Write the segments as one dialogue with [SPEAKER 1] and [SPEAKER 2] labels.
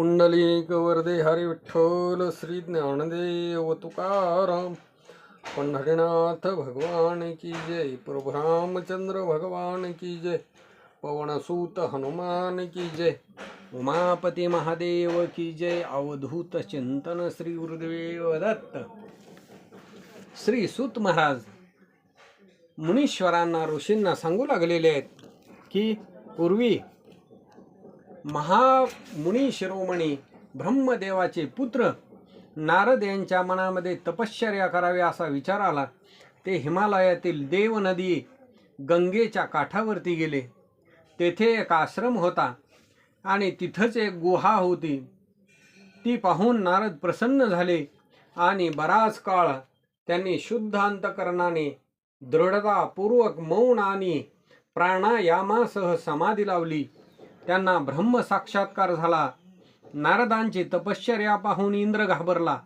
[SPEAKER 1] पुंडलिक वरदे हरि विठ्ठल श्री ज्ञानदेव तुकाराम। पंढरीनाथ भगवान की जय प्रभु रामचंद्र भगवान की जय पवनसूत हनुमान की जय उमापती महादेव की जय अवधूत चिंतन श्री गुरुदेव दत्त। श्री सूत महाराज मुनीश्वरांना ऋषींना सांगू लागलेले आहेत की पूर्वी महामुनी शिरोमणी ब्रह्मदेवाचे पुत्र नारद यांच्या मनामध्ये तपश्चर्या करावी असा विचार आला. ते हिमालयातील देव नदी गंगेच्या काठावरती गेले. तेथे एक आश्रम होता आणि तिथंच एक गुहा होती. ती पाहून नारद प्रसन्न झाले आणि बराच काळ त्यांनी शुद्ध अंतकरणाने दृढतापूर्वक मौन आणि प्राणायामासह समाधी लावली. त्यांना ब्रह्म साक्षात्कार झाला. नारदांची तपश्चर्या पाहून इंद्र घाबरला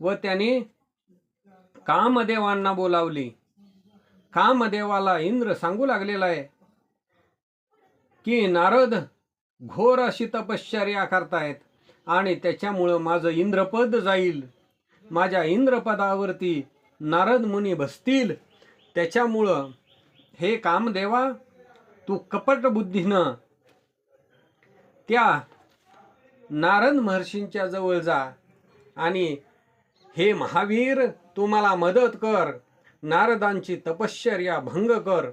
[SPEAKER 1] व त्याने कामदेवांना बोलावले. कामदेवाला इंद्र सांगू लागलेला आहे की नारद घोर अशी तपश्चर्या करतायत आणि त्याच्यामुळं माझं इंद्रपद जाईल. माझ्या इंद्रपदावरती नारद मुनी बसतील. त्याच्यामुळं हे कामदेवा तू कपट बुद्धीनं त्या नारद महर्षींच्या जवळ जा आणि हे महावीर तू मला मदत कर. नारदांची तपश्चर्या भंग कर.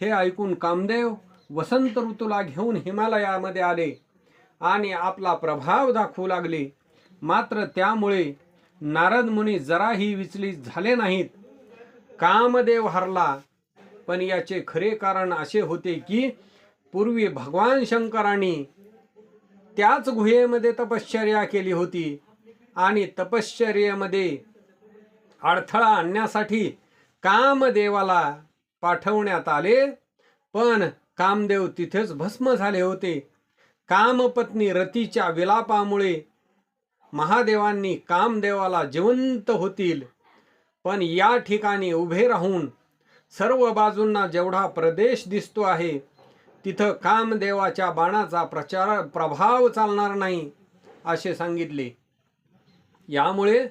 [SPEAKER 1] हे ऐकून कामदेव वसंत ऋतूला घेऊन हिमालयामध्ये आले आणि आपला प्रभाव दाखवू लागले. मात्र त्यामुळे नारद मुनी जराही विचलित झाले नाहीत. कामदेव हरला पण याचे खरे कारण असे होते की पूर्वी भगवान शंकरांनी त्याच गुहेमध्ये तपश्चर्या केली होती. आणि तपश्चर्येमध्ये अडथळा आणण्यासाठी कामदेवाला पाठवण्यात आले. पण कामदेव तिथेच भस्म झाले होते. कामपत्नी रतीच्या विलापामुळे महादेवांनी कामदेवाला जिवंत होतील. पण या ठिकाणी उभे राहून सर्व बाजूंना जेवढा प्रदेश दिसतो आहे तिथं कामदेवाच्या बाणाचा प्रचार प्रभाव चालणार नाही असे सांगितले. यामुळे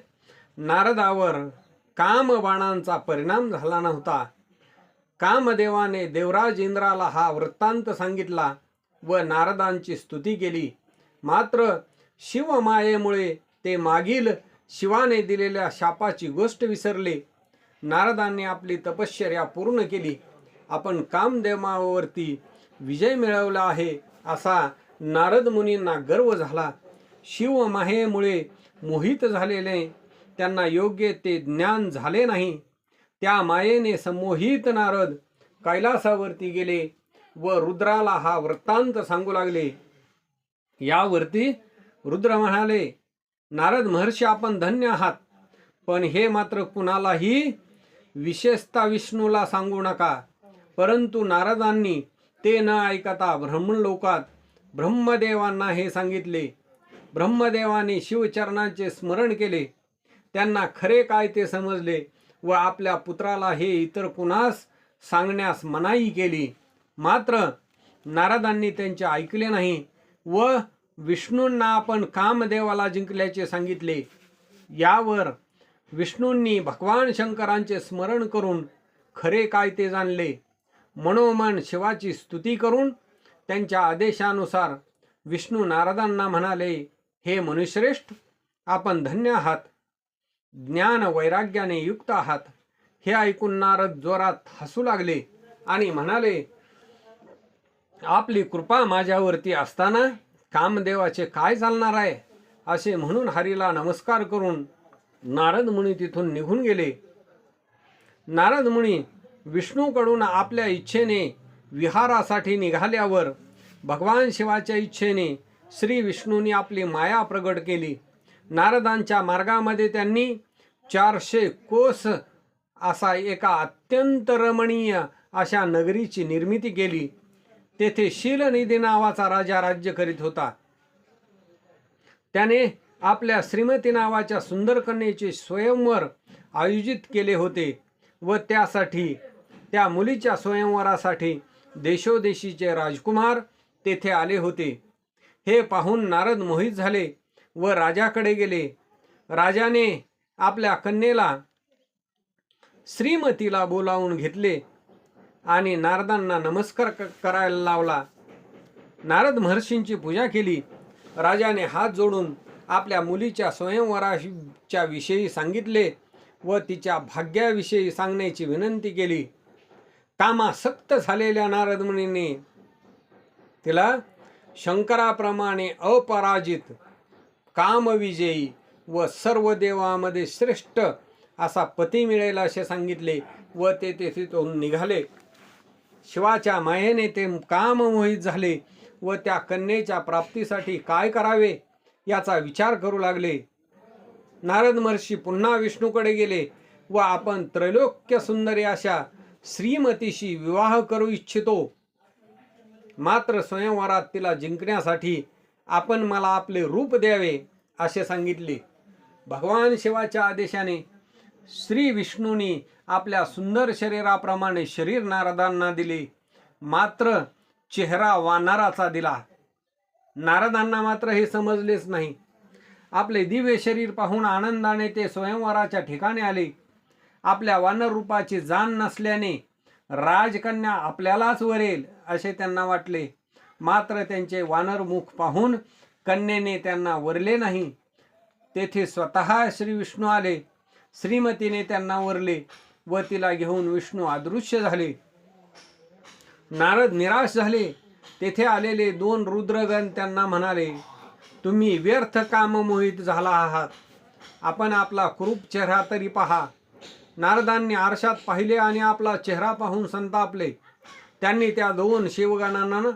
[SPEAKER 1] नारदावर कामबाणांचा परिणाम झाला नव्हता. कामदेवाने देवराज इंद्राला हा वृत्तांत सांगितला व नारदांची स्तुती केली. मात्र शिवमायेमुळे ते मागील शिवाने दिलेल्या शापाची गोष्ट विसरले. नारदांनी आपली तपश्चर्या पूर्ण केली. आपण कामदेवावरती विजय मिळवला आहे असा नारद मुनींना गर्व झाला. शिवमायेमुळे मोहित झालेले त्यांना योग्य ते ज्ञान झाले नाही. त्या मायेने संमोहित नारद कैलासावरती गेले व रुद्राला हा वृत्तांत सांगू लागले. यावरती रुद्र म्हणाले नारद महर्षी आपण धन्य आहात पण हे मात्र कुणालाही विशेषता विष्णूला सांगू नका. परंतु नारदांनी ते न ऐकता ब्रह्मलोकात ब्रह्मदेवांना हे सांगितले. ब्रह्मदेवाने शिवचरणांचे स्मरण केले. त्यांना खरे काय ते समजले व आपल्या पुत्राला हे इतर कुणास सांगण्यास मनाई केली. मात्र नारदांनी त्यांचे ऐकले नाही व विष्णूंना आपण कामदेवाला जिंकल्याचे सांगितले. यावर विष्णूंनी भगवान शंकरांचे स्मरण करून खरे काय ते जाणले. मनोमन शिवाची स्तुती करून त्यांच्या आदेशानुसार विष्णू नारदांना म्हणाले हे मनुश्रेष्ठ आपण धन्य आहात. ज्ञान वैराग्याने युक्त आहात. हे ऐकून नारद जोरात हसू लागले आणि म्हणाले आपली कृपा माझ्यावरती असताना कामदेवाचे काय चालणार आहे? असे म्हणून हरीला नमस्कार करून नारद मुनी तिथून निघून गेले. नारद मुनी विष्णूकडून आपल्या इच्छेने विहारासाठी निघाल्यावर भगवान शिवाच्या इच्छेने श्री विष्णूंनी आपली माया प्रगट केली. नारदांच्या मार्गामध्ये त्यांनी चारशे कोस असा एका अत्यंत रमणीय अशा नगरीची निर्मिती केली. तेथे शीलनिधी नावाचा राजा राज्य करीत होता. त्याने आपल्या श्रीमती नावाच्या सुंदर कन्येचे स्वयंवर आयोजित केले होते व त्यासाठी त्या मुलीच्या स्वयंवरासाठी देशोदेशीचे राजकुमार तेथे आले होते. हे पाहून नारद मोहित झाले व राजाकडे गेले. राजाने आपल्या कन्येला श्रीमतीला बोलावून घेतले आणि नारदांना नमस्कार क- करायला लावला. नारद महर्षींची पूजा केली. राजाने हात जोडून आपल्या मुलीच्या स्वयंवराच्या विषयी सांगितले व तिच्या भाग्याविषयी सांगण्याची विनंती केली. कामासक्त झालेल्या नारद मुनींनी तिला शंकराप्रमाणे अपराजित कामविजयी व सर्व देवामध्ये श्रेष्ठ असा पती मिळेल असे सांगितले व ते तेथून निघाले. शिवाच्या मायेने ते काममोहित झाले व त्या कन्येच्या प्राप्तीसाठी काय करावे याचा विचार करू लागले. नारद महर्षी पुन्हा विष्णूकडे गेले व आपण त्रैलोक्य सुंदरी अशा श्रीमतीशी विवाह करू इच्छितो. मात्र स्वयंवरात तिला जिंकण्यासाठी आपण मला आपले रूप द्यावे असे सांगितले. भगवान शिवाच्या आदेशाने श्री विष्णूंनी आपल्या सुंदर शरीराप्रमाणे शरीर नारदांना दिले. मात्र चेहरा वानराचा दिला. नारदांना मात्र हे समजलेच नाही. आपले दिव्य शरीर पाहून आनंदाने ते स्वयंवराच्या ठिकाणी आले. आपल्या वानररूपाची जाण नसल्याने राजकन्या आपल्यालाच वरेल असे त्यांना वाटले. मात्र त्यांचे वानरमुख पाहून कन्येने त्यांना वरले नाही. तेथे स्वतः श्री विष्णू आले. श्रीमतीने त्यांना वरले व तिला घेऊन विष्णू अदृश्य झाले. नारद निराश झाले. तेथे आलेले दोन रुद्रगण त्यांना म्हणाले तुम्ही व्यर्थ काममोहित झाला आहात. आपण आपला क्रूप चेहरा तरी पहा. नारदांनी आरशात पाहिले आणि आपला चेहरा पाहून संतापले. त्यांनी त्या दोन शिवगणांना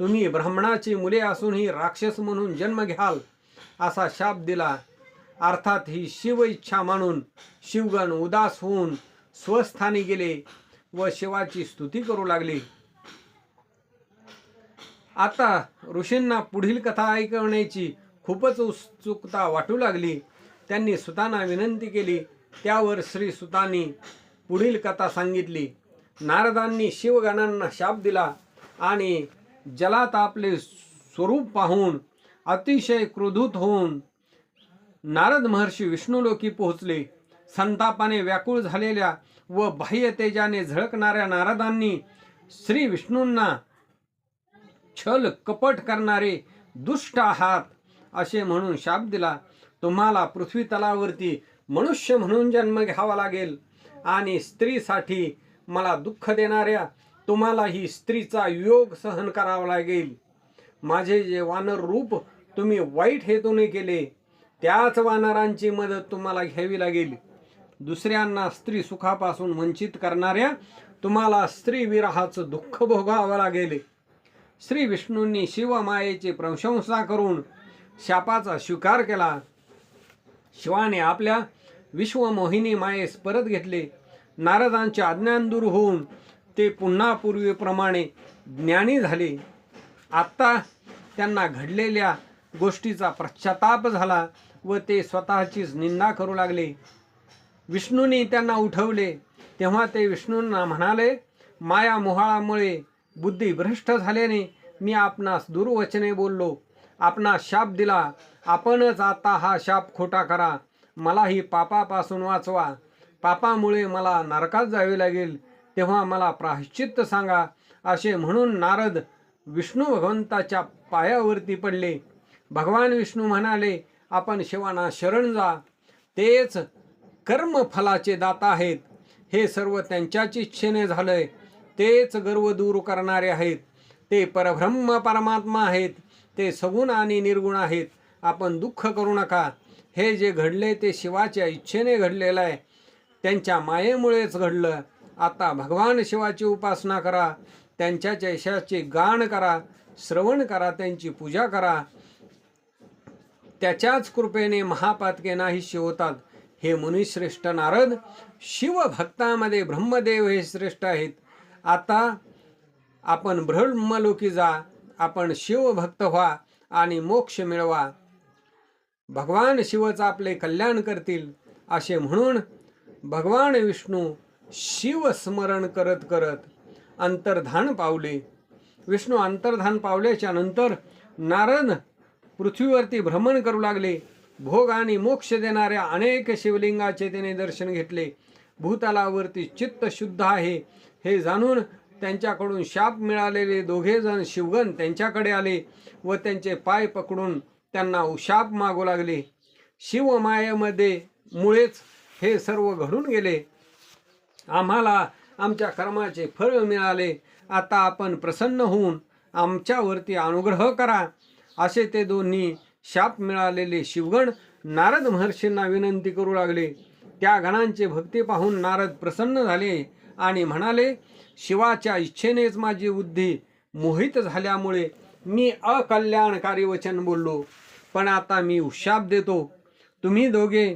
[SPEAKER 1] तुम्ही ब्राह्मणाची मुले असूनही राक्षस म्हणून जन्म घ्याल असा शाप दिला. अर्थात ही शिव इच्छा मानून शिवगण उदास होऊन स्वस्थानी गेले व शिवाची स्तुती करू लागली. आता ऋषींना पुढील कथा ऐकवण्याची खूपच उत्सुकता वाटू लागली. त्यांनी सुताना विनंती केली त्यावर श्री सुतांनी पुढील कथा सांगितली. नारदांनी शिवगणांना शाप दिला आणि जलात आपले स्वरूप पाहून अतिशय क्रोधूत होऊन नारद महर्षी विष्णुलोकी पोहोचले. संतापाने व्याकुळ झालेल्या व बाह्य तेजाने झळकणाऱ्या नारदांनी श्री विष्णूंना छल कपट करणारे दुष्ट आहात असे म्हणून शाप दिला. तुम्हाला पृथ्वी तलावरती मनुष्य म्हणून जन्म घ्यावा लागेल. आणि स्त्रीसाठी मला दुःख देणाऱ्या तुम्हाला ही स्त्रीचा योग सहन करावा लागेल. माझे जे वानर रूप तुम्ही वाईट हेतूने केले त्याच वानरांची मदत तुम्हाला घ्यावी लागेल. दुसऱ्यांना स्त्री सुखापासून वंचित करणाऱ्या तुम्हाला स्त्री विरहाचं दुःख भोगावं लागेल. श्री विष्णूंनी शिवमायेची प्रशंसा करून शापाचा स्वीकार केला. शिवाने आपल्या विश्वमोहिनी मायेस परत घेतले. नारदांचे अज्ञान दूर होऊन ते पुन्हा पूर्वीप्रमाणे ज्ञानी झाले. आत्ता त्यांना घडलेल्या गोष्टीचा पश्चाताप झाला व ते स्वतःचीच निंदा करू लागले. विष्णूंनी त्यांना उठवले. तेव्हा ते विष्णूंना म्हणाले माया मोहाळामुळे बुद्धी भ्रष्ट झाल्याने मी आपणास दुर्वचने बोललो. आपणास शाप दिला. आपणच आता हा शाप खोटा करा. मलाही पापापासून वाचवा. पापामुळे मला नरकात जावे लागेल. तेव्हा मला प्राश्चित्त सांगा. असे म्हणून नारद विष्णू भगवंताच्या पायावरती पडले. भगवान विष्णू म्हणाले आपण शिवाना शरण जा. तेच कर्मफलाचे दाता आहेत. हे सर्व त्यांच्याच इच्छेने झालंय. तेच गर्व दूर करणारे आहेत. ते परब्रह्म परमात्मा आहेत. ते सगुण आणि निर्गुण आहेत. आपण दुःख करू नका. हे जे घडले ते शिवाच्या इच्छेने घडलेलं आहे. त्यांच्या मायेमुळेच घडलं. आता भगवान शिवाची उपासना करा. त्यांच्या यशाचे गाण करा. श्रवण करा. त्यांची पूजा करा. त्याच्याच कृपेने महापातके नाहीशी होतात हे मुनिश्रेष्ठ नारद शिवभक्तामध्ये ब्रह्मदेव हे श्रेष्ठ आहेत. आता आपण ब्रह्मलोकी जा. आपण शिवभक्त व्हा आणि मोक्ष मिळवा. भगवान शिवच आपले कल्याण करतील असे म्हणून भगवान विष्णू शिवस्मरण करत करत अंतर्धान पावले. विष्णू अंतर्धान पावल्याच्या नंतर नारद पृथ्वीवरती भ्रमण करू लागले. भोग आणि मोक्ष देणाऱ्या अनेक शिवलिंगाचे त्याने दर्शन घेतले. भूतलावरती चित्त शुद्ध आहे हे जाणून त्यांच्याकडून शाप मिळालेले दोघेजण शिवगण त्यांच्याकडे आले व त्यांचे पाय पकडून त्यांना शाप मागू लागले. शिवमायेमध्ये मुळेच हे सर्व घडून गेले. आम्हाला आमच्या कर्माचे फळ मिळाले. आता आपण प्रसन्न होऊन आमच्यावरती अनुग्रह करा. असे ते दोन्ही शाप मिळालेले शिवगण नारद महर्षींना विनंती करू लागले. त्या गणांचे भक्ती पाहून नारद प्रसन्न झाले आणि म्हणाले शिवाच्या इच्छेनेच माझी बुद्धी मोहित झाल्यामुळे मी अकल्याणकारी वचन बोललो. पण आता मी उशाप देतो. तुम्ही दोघे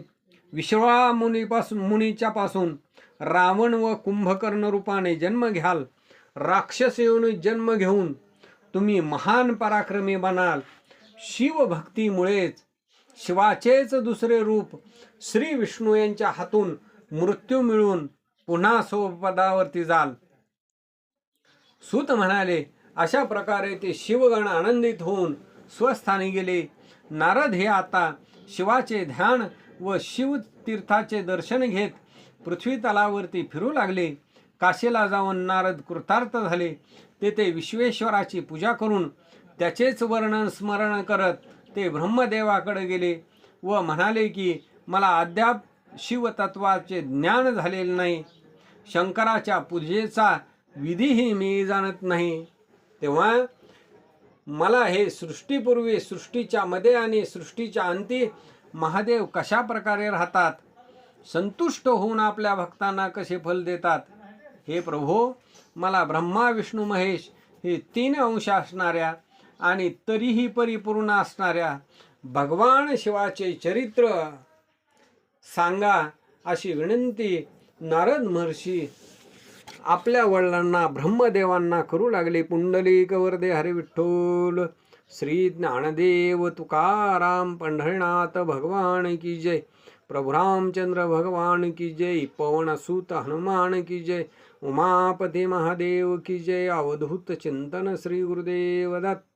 [SPEAKER 1] विश्वा मुनीपासून मुनीच्या पासून रावण व कुंभकर्ण रूपाने जन्म घ्याल. राक्षस येऊन जन्म घेऊन तुम्ही महान पराक्रमी बनाल. शिवभक्तीमुळेच शिवाचेच दुसरे रूप श्री विष्णू यांच्या हातून मृत्यू मिळून पुन्हा सोपदावरती जाल. सूत म्हणाले अशा प्रकारे ते शिवगण आनंदित होऊन स्वस्थानी गेले. नारद हे आता शिवाचे ध्यान व शिवतीर्थाचे दर्शन घेत पृथ्वी तलावरती फिरू लागले. काशीला जाऊन नारद कृतार्थ झाले. तेथे विश्वेश्वराची पूजा करून त्याचेच वर्णन स्मरण करत ते ब्रह्मदेवाकडे गेले व म्हणाले की मला अद्याप शिवतत्वाचे ज्ञान झालेले नाही. शंकराच्या पूजेचा विधीही मी जाणत नाही. तेव्हा मला हे सृष्टीपूर्वी सृष्टीच्या मध्ये आणि सृष्टीच्या अंती महादेव कशा प्रकारे राहतात संतुष्ट होऊन आपल्या भक्तांना कसे फल देतात हे प्रभो मला ब्रह्मा विष्णू महेश हे तीन अंश असणाऱ्या आणि तरीही परिपूर्ण असणाऱ्या भगवान शिवाचे चरित्र सांगा अशी विनंती नारद महर्षी आपल्या वडिलांना ब्रह्मदेवांना करू लागले पुंडलिक वरदे हरी विठ्ठल. श्री ज्ञानदेव तुकाराम पंढरीनाथ भगवान की जय. प्रभु रामचंद्र भगवान की जय. पवन सुत हनुमान की जय. उमापती महादेव की जय. अवधूत चिंतन श्री गुरुदेव दत्त